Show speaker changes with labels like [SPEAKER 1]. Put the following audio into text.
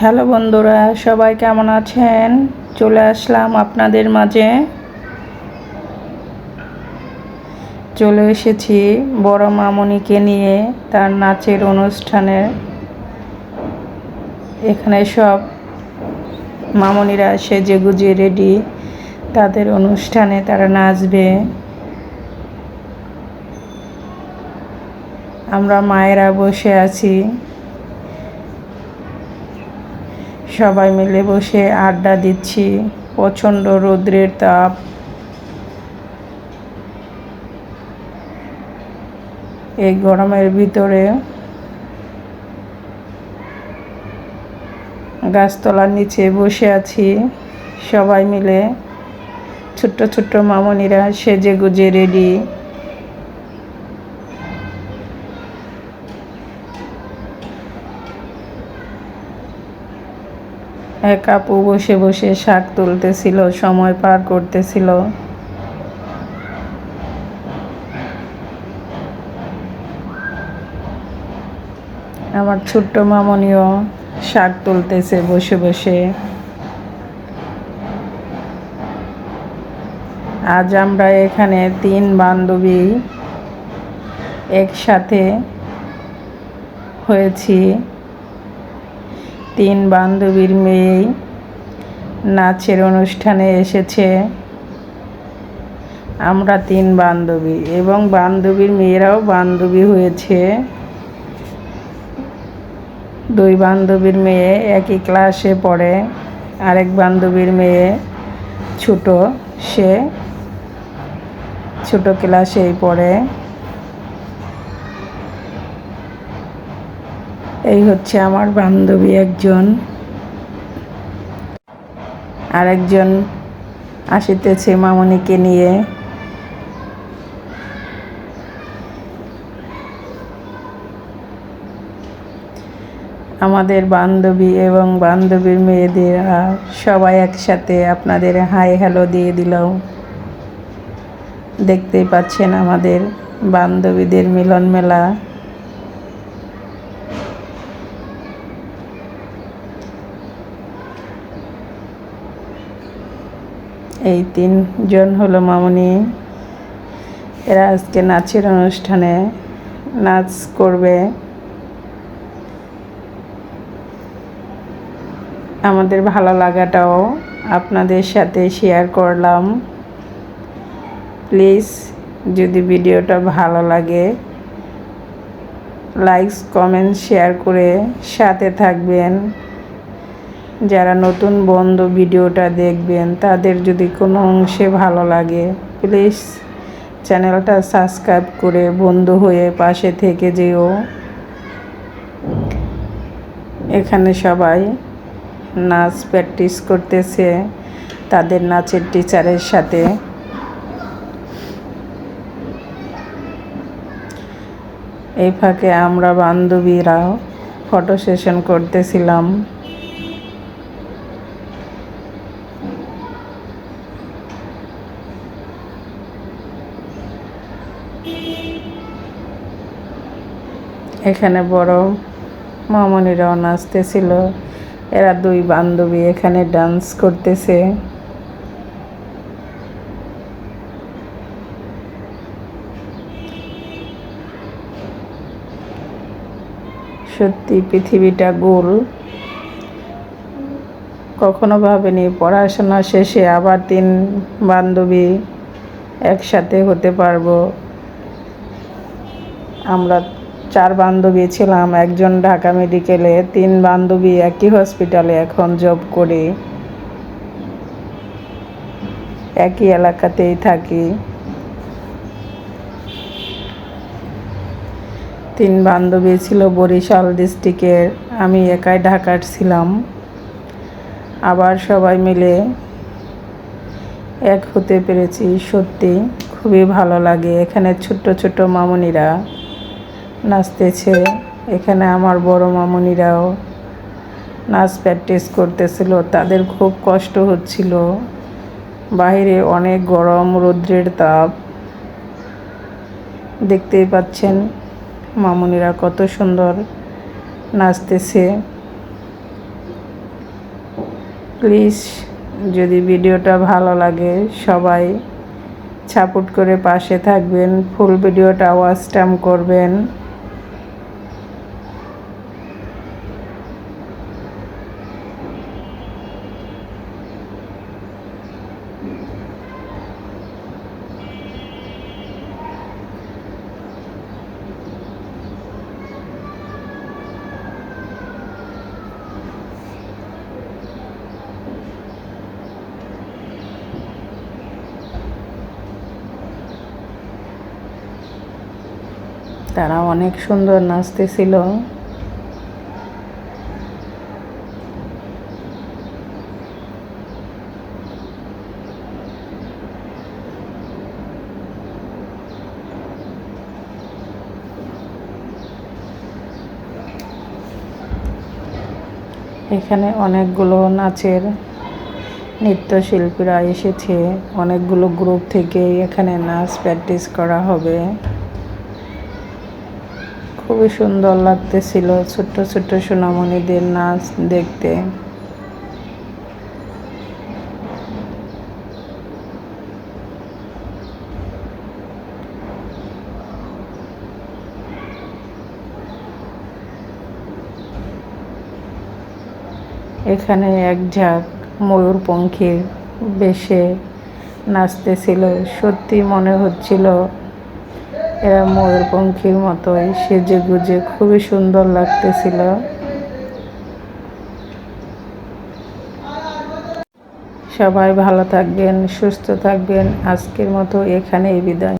[SPEAKER 1] Hello বন্ধুরা, সবাই কেমন আছেন? চলে আসলাম আপনাদের মাঝে। চলে এসেছি বড় মামনিকে নিয়ে তার নাচের অনুষ্ঠানে। এখানে সব মামনিরা সেজে গুজে রেডি। তাদের অনুষ্ঠানে তারা নাচবে। আমরা মায়েরা বসে আছি। সবাই মিলে বসে আড্ডা দিচ্ছি। প্রচণ্ড রৌদ্রের তাপ। এই গরমের ভিতরে গাছতলার নিচে বসে আছি। সবাই মিলে ছোট্ট ছোট্ট মামনিরা সেজে গুজে রেডি। এক আপু বসে বসে শাক তুলতেছিল, সময় পার করতেছিল। আমার ছোট্ট মামনিও শাক তুলতেছে বসে বসে। আজ আমরা এখানে তিন বান্ধবী একসাথে হয়েছি। তিন বান্ধবীর মেয়েই নাচের অনুষ্ঠানে এসেছে। আমরা তিন বান্ধবী এবং বান্ধবীর মেয়েরাও বান্ধবী হয়েছে। দুই বান্ধবীর মেয়ে একই ক্লাসে পড়ে, আরেক বান্ধবীর মেয়ে ছোট, সে ছোট ক্লাসেই পড়ে। এই হচ্ছে আমার বান্ধবী একজন। আরেকজন আসিতেছে মামনিকে নিয়ে। আমাদের বান্ধবী এবং বান্ধবীর মেয়েদেরা সবাই একসাথে আপনাদের হাই হ্যালো দিয়ে দিল। দেখতেই পাচ্ছেন আমাদের বান্ধবীদের মিলন মেলা এই তিনজন হলো মামনি। এরা আজকে নাচের অনুষ্ঠানে নাচ করবে। আমাদের ভালো লাগাটাও আপনাদের সাথে শেয়ার করলাম। প্লিজ যদি ভিডিওটা ভালো লাগে লাইকস কমেন্ট শেয়ার করে সাথে থাকবেন। যারা নতুন বন্ধু ভিডিওটা দেখবেন, তাদের যদি কোনো অংশে ভালো লাগে প্লিজ চ্যানেলটা সাবস্ক্রাইব করে বন্ধু হয়ে পাশে থেকে যেও। এখানে সবাই নাচ প্র্যাকটিস করতেছে, তাদের নাচের টিচারের সাথে। এই ফাঁকে আমরা বান্ধবীরাও ফটো সেশন করতেছিলাম। এখানে বড় মামনিরাও নাচতেছিল এরা দুই বান্ধবী এখানে ডান্স করতেছে। সত্যি পৃথিবীটা গোল। কখনো ভাবেনি পড়াশোনা শেষে আবার তিন বান্ধবী একসাথে হতে পারব। আমরা চার বান্ধবী ছিলাম, একজন ঢাকা মেডিকেলে, তিন বান্ধবী একই হসপিটালে এখন জব করি। একই এলাকাতেই থাকি। তিন বান্ধবী ছিল বরিশাল ডিস্ট্রিক্টের, আমি একাই ঢাকার ছিলাম। আবার সবাই মিলে এক হতে পেরেছি, সত্যি খুবই ভালো লাগে এখানে ছোট্ট ছোট্ট মামনিরা। নাচতেছে। এখানে আমার বড় মামনিরাও নাচ প্র্যাকটিস করতেছিল। তাদের খুব কষ্ট হচ্ছিল। বাইরে অনেক গরম, রৌদ্রের তাপ। দেখতেই পাচ্ছেন মামুনিরা কত সুন্দর নাচতেছে। প্লিজ, যদি ভিডিওটা ভালো লাগে, সবাই সাপোর্ট করে পাশে থাকবেন, ফুল ভিডিওটা ওয়াচ টাইম করবেন। তারা অনেক সুন্দর নাচতেছিল। এখানে অনেকগুলো নাচের নৃত্যশিল্পীরা এসেছে। অনেকগুলো গ্রুপ থেকে এখানে নাচ প্র্যাকটিস করা হবে। খুবই সুন্দর লাগতেছিল ছোট্ট ছোট্ট সোনামণিদের নাচ দেখতে। এখানে এক ঝাঁক ময়ূরপঙ্খীর বেশে নাচতেছিল। সত্যি মনে হচ্ছিল এরা ময়ূরপঙ্খীর মতোই সেজে গুজে খুবই সুন্দর লাগতেছিল। সবাই ভালো থাকবেন, সুস্থ থাকবেন। আজকের মতো এখানেই বিদায়।